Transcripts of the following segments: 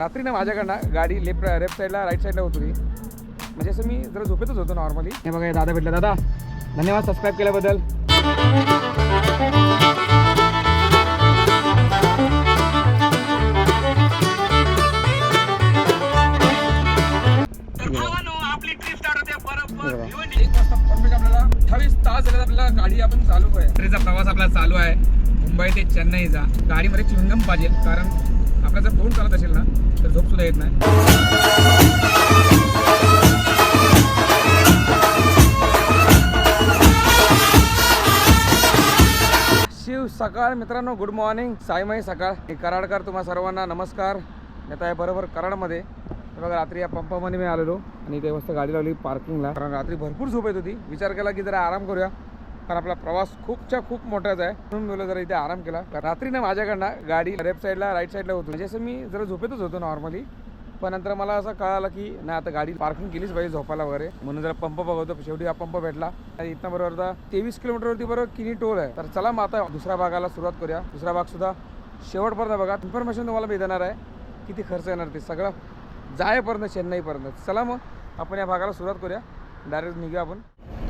रात्री ना माझ्याकडनं गाडी लेफ्ट लेफ्ट साईडला राईट साईडला होत. होती म्हणजे असं मी जरा झोपेतच होतो नॉर्मली हे बघा दादा भेटला. दादा धन्यवाद सबस्क्राईब केल्याबद्दल. अठ्ठावीस तास झाले आपल्याला गाडी आपण चालू आहे. ट्रेनचा प्रवास आपला चालू आहे. मुंबई ते चेन्नईचा. गाडीमध्ये चिंगम पाहिजे कारण आपला जर फोन चालत असेल ना तर झोप सुद्धा येत नाही. शिव सकाळ मित्रांनो गुड मॉर्निंग साईमाई सकाळ. मी कराडकर तुम्हा सर्वांना नमस्कार. येत आहे बरोबर कराडमध्ये. बघा रात्री या पंपामध्ये मी आलेलो आणि इथे मस्त गाडी लावली पार्किंगला कारण रात्री भरपूर झोप येत होती. विचार केला की जरा आराम करूया. पण आपला प्रवास खूपच्या खूप मोठाच आहे. म्हणून मुलं जरा इथे आराम केला. रात्री ना माझ्याकडनं गाडी लेफ्ट साईडला राईट साईडला होतो. म्हणजे असं मी जरा झोपेतच होतो नॉर्मली. पण नंतर मला असं कळालं की नाही आता गाडी पार्किंग केलीच पाहिजे झोपायला वगैरे. म्हणून जरा पंप बघवतो. शेवटी हा पंप भेटला. आणि इथं बरोबर आता तेवीस किलोमीटरवरती बरोबर किनी टोल आहे. तर चला मग आता दुसऱ्या भागाला सुरुवात करूया. दुसरा भाग सुद्धा शेवटपर्यंत बघा. इन्फॉर्मेशन तुम्हाला मी देणार आहे. किती खर्च येणार ते सगळं जायपर्यंत चेन्नईपर्यंत. चला मग आपण या भागाला सुरुवात करूया. डायरेक्ट निघूया आपण.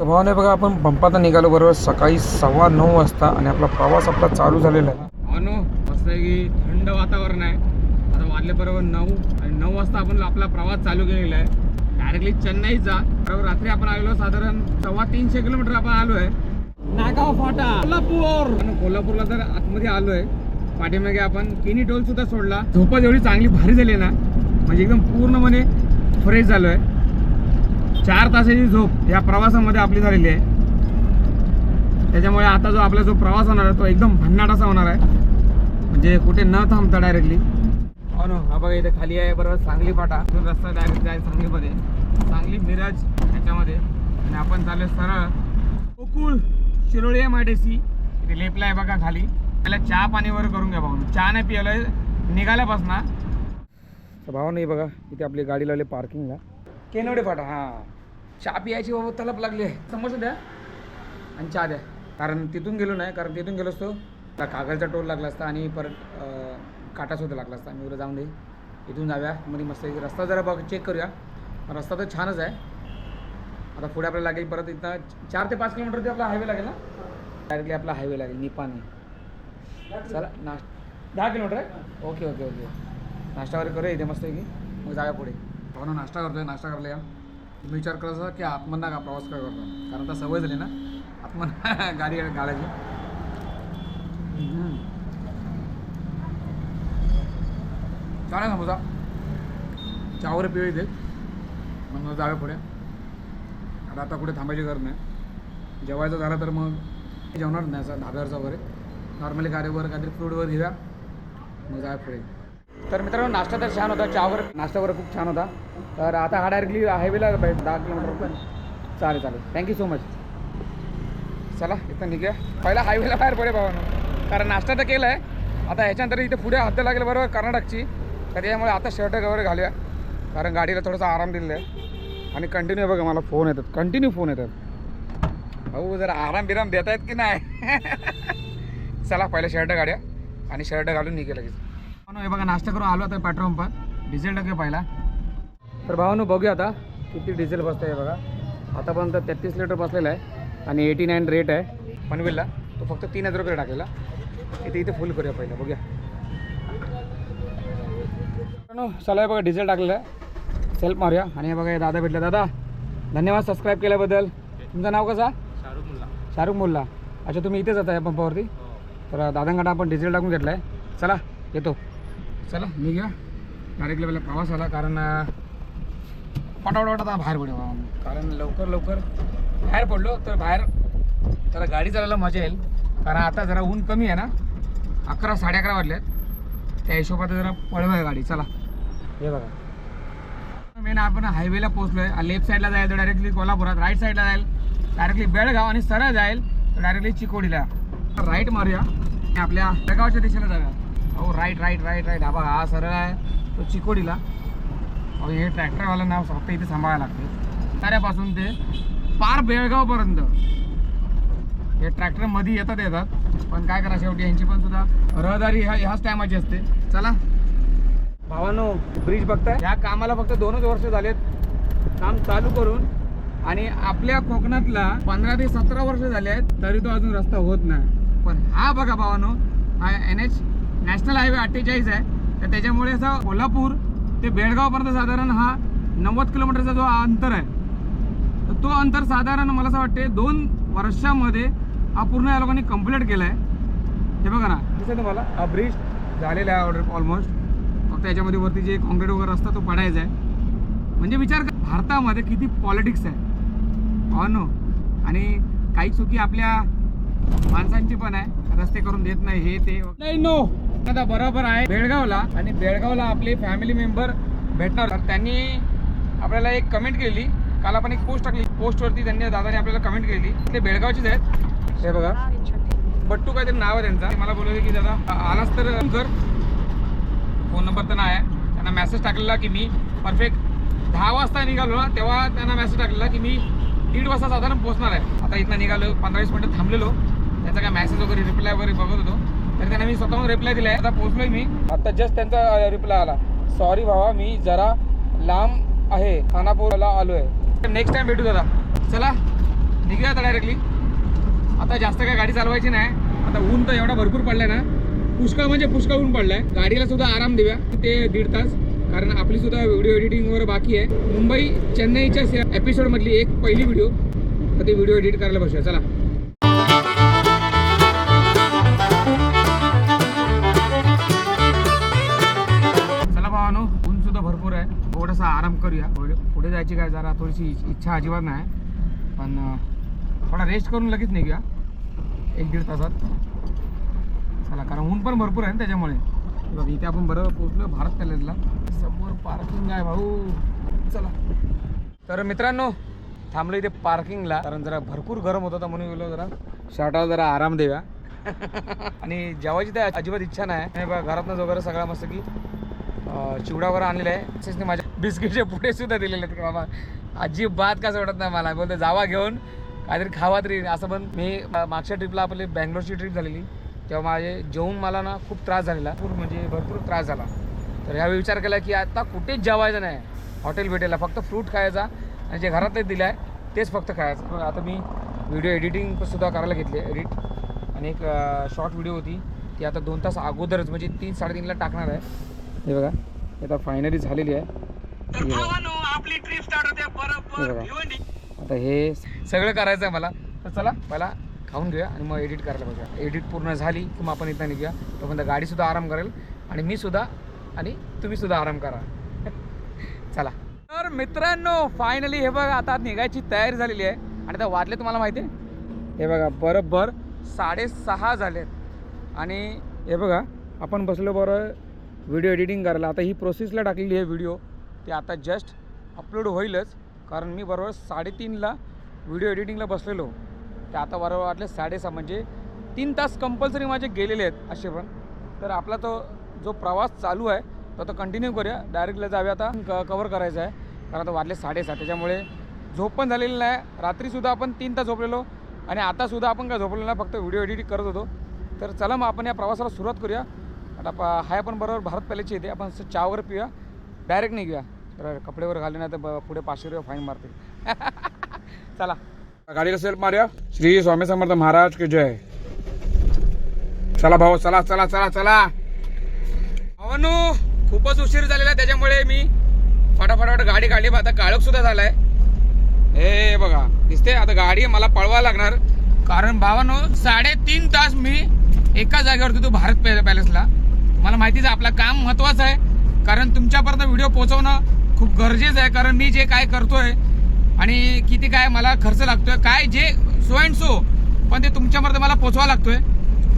तर भावाने बघा आपण पंपात निघालो बरोबर सकाळी सव्वा नऊ वाजता आणि आपला प्रवास आपला चालू झालेला आहे. अनु मस्त आहे की थंड वातावरण आहे. आता वाजले बरोबर नऊ आणि नऊ वाजता आपण आपला प्रवास चालू केलेला आहे. डायरेक्टली चेन्नईचा बरोबर रात्री आपण आलेलो साधारण सव्वा तीनशे किलोमीटर आपण आलो आहे. नागाव फाटा कोल्हापूर. कोल्हापूरला तर आतमध्ये आलो आहे. पाठीमागे आपण किनी टोल सुद्धा सोडला. झोपा एवढी चांगली भारी झाली ना म्हणजे एकदम पूर्णपणे फ्रेश झालो आहे. चार तासाची झोप या प्रवासामध्ये आपली झालेली आहे. त्याच्यामुळे आता जो आपला जो प्रवास होणार आहे तो एकदम भन्नाट असा होणार आहे. म्हणजे कुठे न थांबता डायरेक्टली हो ना हा बघा इथे खाली आहे बरोबर सांगली फाटा. इथून रस्ता डायरेक्ट जाईल सांगलीमध्ये. सांगली मिरज ह्याच्यामध्ये. आणि आपण चाललो सरळ. गोकुळ शिरोळी आहे आय इथे लेपला आहे बघा खाली. त्याला चहा पाणी वगैरे करून घ्या भाऊ चहा नाही पियालोय निघाल्यापासून. भाऊ नाही बघा इथे आपली गाडी लावली पार्किंगला केनवडे फाटा हां. चहा प्यायची बाबा तलप लागली आहे. समोसा द्या आणि चहा द्या. कारण तिथून गेलो नाही कारण तिथून गेलो असतो. त्या कागलचा टोल लागला असता आणि परत काटा काटासुद्धा लागला असता. मी उद्या जाऊन दे. इथून जाऊया. मध्ये मस्त एक रस्ता जरा बघ चेक करूया. रस्ता तर छानच आहे. आता पुढे आपल्याला लागेल परत इथं चार ते पाच किलोमीटर ते आपला हायवे लागेल ना डायरेक्टली आपला हायवे लागेल निपाणी. चला नाश्ता. दहा किलोमीटर आहे? Okay okay okay. नाश्ता वगैरे करूया इथे मस्त की मग जाऊया पुढे. हो नाश्ता करतोय नाश्ता करायला या. तुम्ही विचार करायचा की आत्मना का प्रवास काय करतो? कारण आता सवय झाली ना आत्मना गाडी गाड्याची हम्म. छान आहे समोसा चहावर पिऊ येते मग जावे पुढे. आता आता कुठे थांबायची गरज नाही. जेवायचं झालं तर मग जेवणार नाही असं धाब्यावरचा वगैरे. नॉर्मली गाडीवर काहीतरी फ्रूटवर वगैरे घेऊया. मग जाय पुढे. तर मित्रांनो नाश्ता तर छान होता चहावर नाश्ता वगैरे खूप छान होता. तर आता हा डायरेक्टली हायवेला दहा किलोमीटर पण. चालेल चालेल. थँक्यू सो मच चला इथं निघूया. पहिला हायवेला बाहेर पडे भावानं. कारण नाश्ता तर केला आहे आता ह्याच्यानंतर इथे पुढे हद्द लागेल बरोबर कर्नाटकची. तर त्यामुळे आता शर्ट वगैरे घालूया. कारण गाडीला थोडासा आराम दिलेला आहे. आणि कंटिन्यू बघा मला फोन येतात. कंटिन्यू फोन येतात. भाऊ जरा आराम बिराम देत आहेत की नाही? चला पहिलं शर्ट काढूया आणि शर्ट घालून निघे लगेच. हे बघा नाश्ता करून आलो आता पेट्रोल पंपात. डिझेल टाकूया पहिला. तर भावानो बघूया आता किती डिझेल बसतं आहे बघा. आतापर्यंत तेहतीस लिटर बसलेला आहे आणि एटी नाईन रेट आहे. पनवेलला. तो फक्त तीन हजार रुपये टाकलेला. इथे इथे फुल करूया पहिला बघूया. चला हे बघा डिझेल टाकलेलं आहे. सेल्फ मारूया. आणि हे बघा हे दादा भेटले. दादा धन्यवाद सबस्क्राईब केल्याबद्दल. तुमचं नाव कसं? शाहरुख मुल्ला. शाहरुख मोल्ला. अच्छा तुम्ही इथेच आता या पंपावरती? तर दादांकडे आपण डिझेल टाकून घेतला आहे चला येतो. चला निघा डायरेक्टली पहिला प्रवास आला कारण अं, पटापट आता बाहेर पडू कारण लवकर लवकर बाहेर पडलो तर बाहेर जरा गाडी चालायला मजा येईल. कारण आता जरा ऊन कमी आहे ना अकरा साडे अकरा वाजलेत. त्या हिशोबात जरा पळवाय गाडी चला. हे बघा. मेन आपण हायवेला पोहोचलो आहे लेफ्ट साईडला जाईल तर डायरेक्टली कोल्हापुरात. राईट साईडला जाईल. डायरेक्टली बेळगाव आणि सरळ जाईल. तर डायरेक्टली चिकोडीला. राईट मारूया. आणि आपल्या बेळगावच्या दिशेला जाऊया. हो राईट राईट राईट राईट हा बघा हा सरळ आहे. तो चिकोडीला. अहो हे ट्रॅक्टरवाला नाव फक्त इथे सांभाळायला लागते. साऱ्यापासून ते पार बेळगावपर्यंत. हे ट्रॅक्टरमध्ये येतात येतात. पण काय करा शेवटी यांची पण सुद्धा रहदारी ह्या ह्याच टायमाची असते. चला. भावानो ब्रिज बघताय? ह्या कामाला फक्त दोनच वर्ष झालेत. काम चालू करून. आणि आपल्या कोकणातला पंधरा ते सतरा वर्ष झाले आहेत तरी तो अजून रस्ता होत नाही. पण हा बघा भावानो हा एन एच नॅशनल हायवे अठ्ठेचाळीस आहे. तर त्याच्यामुळे असा कोल्हापूर ते बेळगावपर्यंत साधारण हा नव्वद किलोमीटरचा जो अंतर आहे तर तो अंतर साधारण मला असं वाटते दोन वर्षामध्ये हा पूर्ण या लोकांनी कंप्लीट केला आहे हे बघा ना दिसतं तुम्हाला? हा ब्रिज झालेला आहे ऑर्डर ऑलमोस्ट फक्त याच्यामध्ये वरती जे कॉन्क्रीट वगैरे असतं तो पडायचा आहे. म्हणजे विचार कर भारतामध्ये किती पॉलिटिक्स आहे. हो नो? आणि काही चुकी आपल्या माणसांची पण आहे. रस्ते करून देत नाही हे ते. नाही नो आता बरोबर आहे बेळगावला आणि बेळगावला आपले फॅमिली मेंबर भेटणार. त्यांनी आपल्याला एक कमेंट केली. काल आपण एक पोस्ट टाकली. पोस्टवरती त्यांनी दादाने आपल्याला कमेंट केली. ते बेळगावचेच आहेत. हे बघा. बट्टू काहीतरी नाव आहे त्यांचा. मला बोलवले की दादा आलास तर फोन कर. फोन नंबर तर नाही आहे. त्यांना मेसेज टाकलेला की मी परफेक्ट दहा वाजता निघालो ना तेव्हा त्यांना मेसेज टाकलेला की मी दीड वाजता साधारण पोहोचणार आहे. आता इथनं निघालो पंधरा वीस मिनटं थांबलेलो. त्याचा काय मेसेज वगैरे रिप्लाय वगैरे बघत होतो. तर त्यांना मी स्वतःहून रिप्लाय दिला आहे आता पोहोचलोय मी. आता जस्ट त्यांचा रिप्लाय आला. सॉरी भावा मी जरा लांब आहे. खानापूरला आलो आहे नेक्स्ट टाइम भेटू दादा. चला निघूया आता डायरेक्टली आता जास्त काय गाडी चालवायची नाही. आता ऊन तर एवढा भरपूर पडलाय ना. पुष्कळ म्हणजे पुष्कळ ऊन पडलाय. गाडीला सुद्धा आराम देऊया. ते दीड तास. कारण आपली सुद्धा व्हिडिओ एडिटिंग वगैरे बाकी आहे. मुंबई चेन्नईच्या एपिसोडमधली एक पहिली व्हिडिओ तर ती व्हिडिओ एडिट करायला बसूया. चला. थोडासा आराम करूया. पुढे जायची काय जरा थोडीशी इच्छा अजिबात नाही. पण थोडा रेस्ट करून लगेच निघूया. एक दीड तासात. चला कारण ऊन पण भरपूर आहे ना त्याच्यामुळे. बघ इथे आपण बरं पोहोचलो भारत पॅलेसला समोर पार्किंग आहे भाऊ. चला. तर मित्रांनो थांबलो इथे पार्किंगला कारण जरा भरपूर गरम होत होता म्हणून गेलो जरा. शर्टाला जरा आराम देऊया. आणि जेवायची तर अजिबात इच्छा नाही. घरातनंच वगैरे सगळा मस्त की चिवडा वगैरे आणलेला आहे. तसेच माझ्या बिस्किटचे पुढे सुद्धा दिलेले आहेत की बाबा अजिबात का सोडत नाही मला. बोलते जावा घेऊन. काहीतरी खावा तरी. असं पण मी मागच्या ट्रिपला आपली बँगलोरची ट्रिप झालेली. तेव्हा माझे जेवून मला ना खूप त्रास झालेला. भरपूर म्हणजे भरपूर त्रास झाला. तर ह्यावेळी विचार केला की आता कुठेच जेवायचं नाही? हॉटेल भेटेला. फक्त फ्रूट खायचा आणि जे घरातले दिलं आहे तेच फक्त खायचं. पण आता मी व्हिडिओ एडिटिंग सुद्धा करायला घेतली एडिट आणि एक शॉर्ट व्हिडिओ होती. ती आता दोन तास अगोदरच म्हणजे तीन साडेतीनला टाकणार आहे. हे बघा हे आता फायनली झालेली आहे. आपली ट्रिप स्टार्ट होते बरोबर. आता हे सगळं करायचं आहे मला. तर चला मला खाऊन घेऊया आणि मग एडिट करायला बघूया. एडिट पूर्ण झाली की मग आपण इथं निघूया. तोपर्यंत गाडीसुद्धा आराम करेल आणि मी सुद्धा आणि तुम्ही सुद्धा आराम करा. चला. तर मित्रांनो फायनली हे बघा आता निघायची तयारी झालेली आहे. आणि आता वाजले तुम्हाला माहिती आहे? हे बघा बरोबर साडेसहा झालेत. आणि हे बघा आपण बसलो बरं व्हिडिओ एडिटिंग करायला. आता ही प्रोसेसला टाकलेली आहे व्हिडिओ ते आता जस्ट अपलोड होईलच. कारण मी बरोबर साडेतीनला व्हिडिओ एडिटिंगला बसलेलो. ते आता बरोबर वाटले साडेसहा म्हणजे तीन तास कंपल्सरी माझे गेलेले आहेत असे पण. तर आपला तो जो प्रवास चालू आहे तो आता कंटिन्यू करूया. डायरेक्टला जाऊया आता. क कवर करायचा आहे. कारण आता वाटले साडेसहा त्याच्यामुळे झोप पण झालेली नाही. रात्रीसुद्धा आपण तीन तास झोपलेलो. आणि आतासुद्धा आपण काय झोपलेलो नाही फक्त व्हिडिओ एडिटिंग करत होतो. तर चला मग आपण या प्रवासाला सुरुवात करूया. आता प हाय आपण बरोबर भारत पॅलेसची येते. आपण चहा वगैरे पिऊया. डायरेक्ट निघूया. तर कपडेवर घाले घालले नाही तर ब- पुढे पाचशे रुपये फाईन मारतील. चला. गाडीला सेल्फ मारूया. श्री स्वामी समर्थ महाराज की जय. चला भाऊ चला चला चला चला. भावानो खूपच उशीर झालेला आहे, त्याच्यामुळे मी फटाफटाफट गाडी काढली. आता काळोख सुद्धा झालाय. हे बघा दिसते आता गाडी मला पळवा लागणार. कारण भावानो साडेतीन तास मी एका जागेवर तू भारत पॅ- पॅलेसला मला माहितीच आपलं काम महत्वाचं आहे. कारण तुमच्यापर्यंत व्हिडिओ पोहोचवणं खूप गरजेचं आहे कारण मी जे काय करतोय आणि किती काय मला खर्च लागतोय काय जे सो अँड सो पण ते तुमच्यापर्यंत मला पोचवा लागतोय.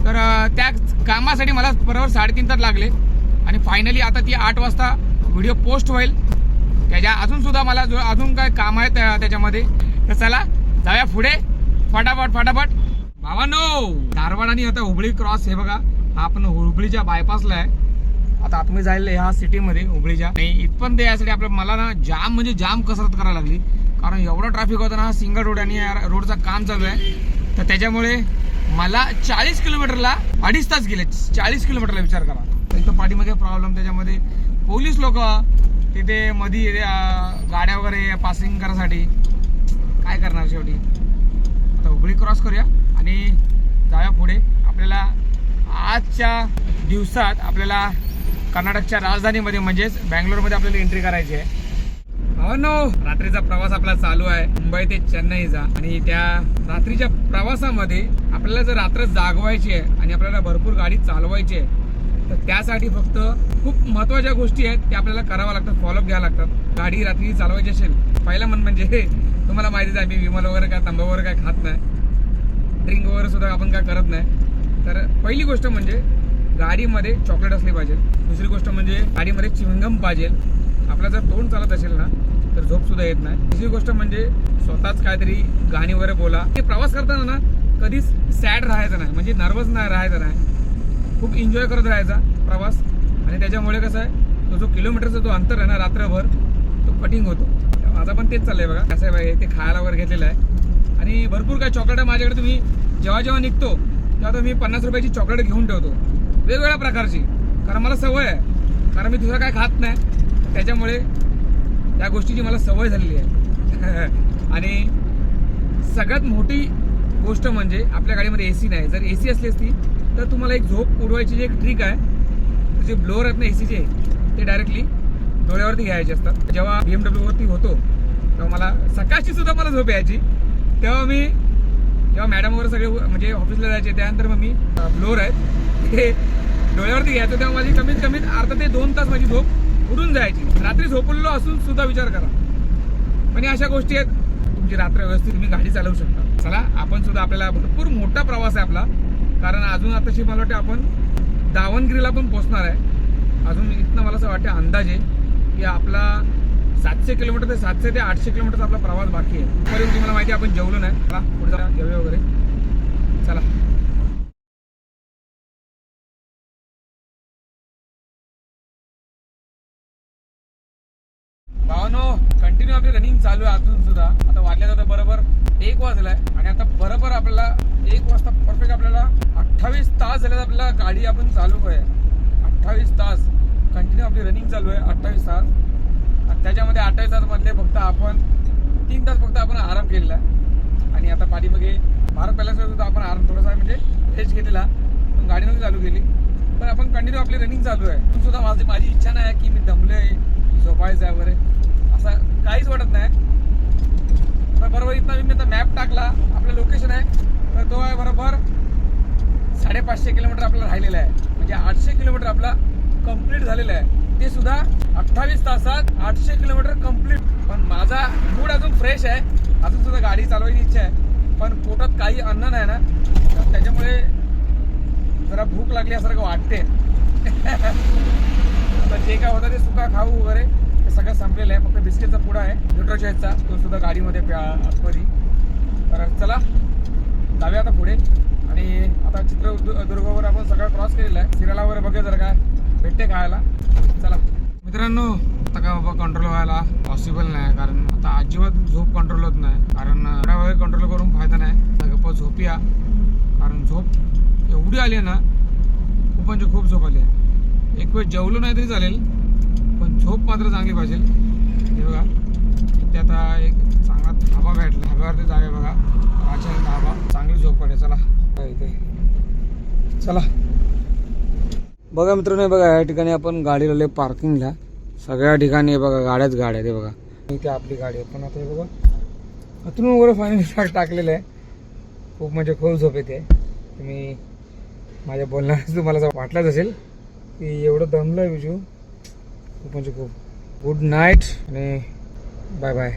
तर त्या कामासाठी मला बरोबर साडेतीन तास लागले. आणि फायनली आता ती आठ वाजता व्हिडिओ पोस्ट होईल. त्याच्या अजून सुद्धा मला जो अजून काय काम आहे त्या- त्याच्यामध्ये तर चला जाऊया पुढे. फटाफट फटाफट. भावानो धारवाड आणि आता हुबळी क्रॉस हे बघा हा आपण हुबळीच्या बायपासला आहे. आता आतमध्ये जायला ह्या सिटीमध्ये हुबळीच्या. आणि इथपर्यंत यासाठी आपल्या मला ना जाम म्हणजे जाम कसरत करायला लागली. कारण एवढं ट्रॅफिक होता ना सिंगल रोड आणि या रोडचं काम चालू आहे. तर त्याच्यामुळे मला चाळीस किलोमीटरला अडीच तास गेले. चाळीस किलोमीटरला विचार करा. तर इथं पाठीमागे प्रॉब्लेम त्याच्यामध्ये पोलीस लोक तिथे मधी गाड्या वगैरे पासिंग करायसाठी. काय करणार शेवटी? आता हुबळी क्रॉस करूया आणि जाऊया पुढे. आपल्याला आजच्या दिवसात आपल्याला कर्नाटकच्या राजधानीमध्ये म्हणजेच बँगलोरमध्ये आपल्याला एंट्री करायची आहे. हो नो रात्रीचा प्रवास आपला चालू आहे. मुंबई ते चेन्नईचा आणि त्या रात्रीच्या प्रवासामध्ये आपल्याला जर रात्र जागवायची आहे आणि आपल्याला भरपूर गाडी चालवायची आहे तर त्यासाठी फक्त खूप महत्त्वाच्या गोष्टी आहेत त्या आपल्याला कराव्या लागतात फॉलोअप घ्यावं लागतात. गाडी रात्री चालवायची असेल पहिलं म्हण म्हणजे तुम्हाला माहितीच आहे मी विमल वगैरे काय तंबा वगैरे काय खात नाही. ड्रिंक वगैरे सुद्धा आपण काय करत नाही. तर पहिली गोष्ट म्हणजे गाडीमध्ये चॉकलेट असली पाहिजे. दुसरी गोष्ट म्हणजे गाडीमध्ये चिंगम पाहिजे. आपला जर तोंड चालत असेल ना तर झोप सुद्धा येत नाही. तिसरी गोष्ट म्हणजे स्वतःच काहीतरी गाणी वगैरे बोला. ते प्रवास करताना ना कधीच सॅड राहायचं नाही. म्हणजे नर्वस नाही राहायचं नाही. खूप एन्जॉय करत राहायचा प्रवास. आणि त्याच्यामुळे कसं आहे तो जो किलोमीटरचा जो अंतर आहे ना रात्रभर तो कटिंग होतो. माझा पण तेच चाललंय बघा. कसं आहे ते खायला वगैरे घेतलेलं आहे. आणि भरपूर काय चॉकलेट आहे माझ्याकडे. तुम्ही जेव्हा जेव्हा निघतो तेव्हा तर मी पन्नास रुपयाची चॉकलेट घेऊन ठेवतो. वेगवेगळ्या प्रकारची. कारण मला सवय आहे. कारण मी दुसरं काय खात नाही. त्याच्यामुळे या गोष्टीची मला सवय झालेली आहे. आणि सगळ्यात मोठी गोष्ट म्हणजे आपल्या गाडीमध्ये ए सी नाही. जर ए सी असली असती तर तुम्हाला एक झोप उडवायची जी एक ट्रिक आहे जे ब्लोअर आहेत ना ए सीचे ते डायरेक्टली डोळ्यावरती घ्यायचे असतात. जेव्हा बी एम डब्ल्यूवरती होतो तेव्हा मला सकाळची सुद्धा मला झोप यायची. तेव्हा मी जेव्हा मॅडम वगैरे सगळे म्हणजे ऑफिसला जायचे त्यानंतर मग मी ब्लोअर आहेत ते डोळ्यावरती घ्यायचं तेव्हा माझी कमीत कमीत अर्धा ते दोन तास माझी झोप उडून जायची. रात्री झोपलेलो असून सुद्धा विचार करा. पण या अशा गोष्टी आहेत. तुमची रात्र व्यवस्थित तुम्ही गाडी चालवू शकता. चला आपण सुद्धा आपल्याला भरपूर मोठा प्रवास आहे आपला. कारण अजून आताशी मला वाटतं आपण दावणगिरीला पण पोहोचणार आहे. अजून इथनं मला असं वाटतं अंदाजे की आपला सातशे किलोमीटर ते सातशे ते आठशे किलोमीटरचा आपला प्रवास बाकी आहे. पर्यंत तुम्हाला माहिती आपण जेवलो नाही. चला पुढे जा जेवूया वगैरे. चला. रनिंग चालू आहे अजून सुद्धा. आता वाजल्या जातं बरोबर एक वाजलाय आणि आता बरोबर आपल्याला एक वाजता परफेक्ट आपल्याला अठ्ठावीस तास झाल्यात आपल्याला गाडी आपण चालू आहे. अठ्ठावीस तास. कंटिन्यू आपली रनिंग चालू आहे अठ्ठावीस तास. आणि त्याच्यामध्ये अठ्ठावीस तासमधले फक्त आपण तीन तास फक्त आपण आराम केलेला आहे. आणि आता पाठीमागे भारत पॅलेसवर सुद्धा आपण आराम थोडासा म्हणजे रेस्ट घेतलेला. पण गाडी नव्हती चालू केली. पण आपण कंटिन्यू आपली रनिंग चालू आहे. सुद्धा माझी माझी इच्छा नाही आहे की मी दमलोय झोपायचं आहे वगैरे. असं काहीच वाटत नाही. तर बरोबर इथं मी आता मॅप टाकला आपलं लोकेशन आहे. तर तो आहे बरोबर साडेपाचशे किलोमीटर आपला राहिलेला आहे. म्हणजे आठशे किलोमीटर आपला कंप्लीट झालेला आहे. ते सुद्धा अठ्ठावीस तासात आठशे किलोमीटर कंप्लीट पण माझा मूड अजून फ्रेश आहे. अजून सुद्धा गाडी चालवायची इच्छा आहे. पण पोटात काही अन्न नाही ना. तर त्याच्यामुळे जरा भूक लागली असं वाटते तर जे काय होतं ते सुका खाऊ वगैरे. सगळं संपलेलं आहे. फक्त बिस्किटचा पुडा आहे. न्यूट्रोशेजचा तो सुद्धा गाडीमध्ये प्या आतमध्ये. तर चला जाऊया आता पुढे. आणि आता चित्रदुर्गावर आपण सगळं क्रॉस केलेलं आहे. सिरियला वगैरे बघूया जर काय भेटते खायला. चला. मित्रांनो आता काय बाबा कंट्रोल व्हायला पॉसिबल नाही. कारण आता अजिबात झोप कंट्रोल होत नाही. कारण एवढ्या कंट्रोल करून फायदा नाही. आता गप्पा झोपूया. कारण झोप एवढी आली आहे ना खूप म्हणजे खूप झोप आली आहे. एक वेळ जेवलो नाही तरी चालेल. झोप मात्र चांगली पाहिजे. हे बघा. इथे आता एक चांगला धाबा भेटला धाब्यावरती जाऊया बघा. राजा धाबा. चांगली झोप पडे चला. इथे. चला. बघा मित्रांनो बघा या ठिकाणी आपण गाडी लावली पार्किंगला. सगळ्या ठिकाणी बघा गाड्याच गाड्या आहेत बघा. इथे आपली गाडी आहे. पण आता हे बघा. अतून वगैरे फायनली टाकलेलं आहे. खूप म्हणजे खूप झोप येते. तुम्ही माझ्या बोलण्यास तुम्हाला वाटलंच असेल की एवढं दमलं आहे विजू. खूप म्हणजे खूप गुड नाईट आणि बाय बाय